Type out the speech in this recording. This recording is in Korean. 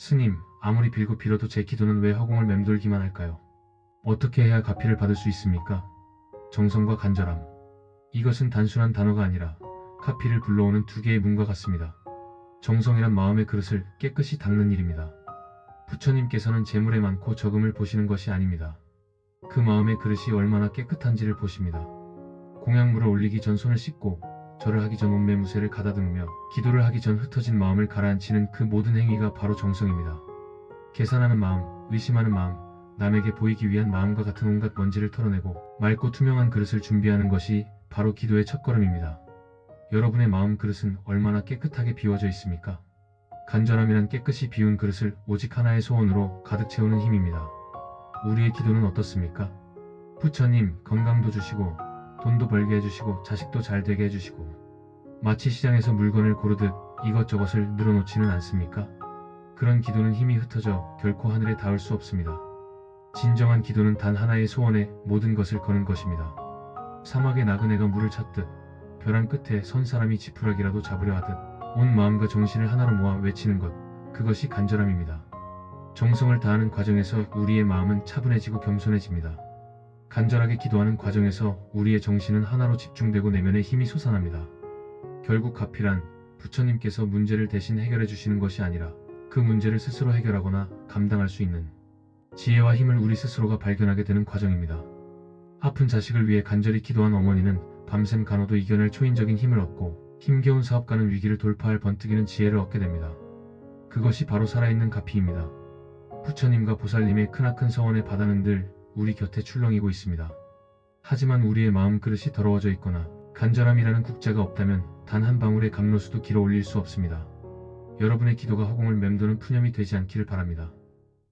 스님, 아무리 빌고 빌어도 제 기도는 왜 허공을 맴돌기만 할까요? 어떻게 해야 가피를 받을 수 있습니까? 정성과 간절함. 이것은 단순한 단어가 아니라 카피를 불러오는 두 개의 문과 같습니다. 정성이란 마음의 그릇을 깨끗이 닦는 일입니다. 부처님께서는 재물에 많고 적음을 보시는 것이 아닙니다. 그 마음의 그릇이 얼마나 깨끗한지를 보십니다. 공양물을 올리기 전 손을 씻고 절을 하기 전 온매 무새를 가다듬으며 기도를 하기 전 흩어진 마음을 가라앉히는 그 모든 행위가 바로 정성입니다. 계산하는 마음, 의심하는 마음, 남에게 보이기 위한 마음과 같은 온갖 먼지를 털어내고 맑고 투명한 그릇을 준비하는 것이 바로 기도의 첫걸음입니다. 여러분의 마음 그릇은 얼마나 깨끗하게 비워져 있습니까? 간절함이란 깨끗이 비운 그릇을 오직 하나의 소원으로 가득 채우는 힘입니다. 우리의 기도는 어떻습니까? 부처님 건강도 주시고 돈도 벌게 해주시고 자식도 잘 되게 해주시고 마치 시장에서 물건을 고르듯 이것저것을 늘어놓지는 않습니까? 그런 기도는 힘이 흩어져 결코 하늘에 닿을 수 없습니다. 진정한 기도는 단 하나의 소원에 모든 것을 거는 것입니다. 사막의 나그네가 물을 찾듯 벼랑 끝에 선 사람이 지푸라기라도 잡으려 하듯 온 마음과 정신을 하나로 모아 외치는 것, 그것이 간절함입니다. 정성을 다하는 과정에서 우리의 마음은 차분해지고 겸손해집니다. 간절하게 기도하는 과정에서 우리의 정신은 하나로 집중되고 내면의 힘이 솟아납니다. 결국 가피란 부처님께서 문제를 대신 해결해 주시는 것이 아니라 그 문제를 스스로 해결하거나 감당할 수 있는 지혜와 힘을 우리 스스로가 발견하게 되는 과정입니다. 아픈 자식을 위해 간절히 기도한 어머니는 밤샘 간호도 이겨낼 초인적인 힘을 얻고 힘겨운 사업가는 위기를 돌파할 번뜩이는 지혜를 얻게 됩니다. 그것이 바로 살아있는 가피입니다. 부처님과 보살님의 크나큰 바다는 늘 우리 곁에 출렁이고 있습니다. 하지만 우리의 마음 그릇이 더러워져 있거나 간절함이라는 국자가 없다면 단 한 방울의 감로수도 길어 올릴 수 없습니다. 여러분의 기도가 허공을 맴도는 푸념이 되지 않기를 바랍니다.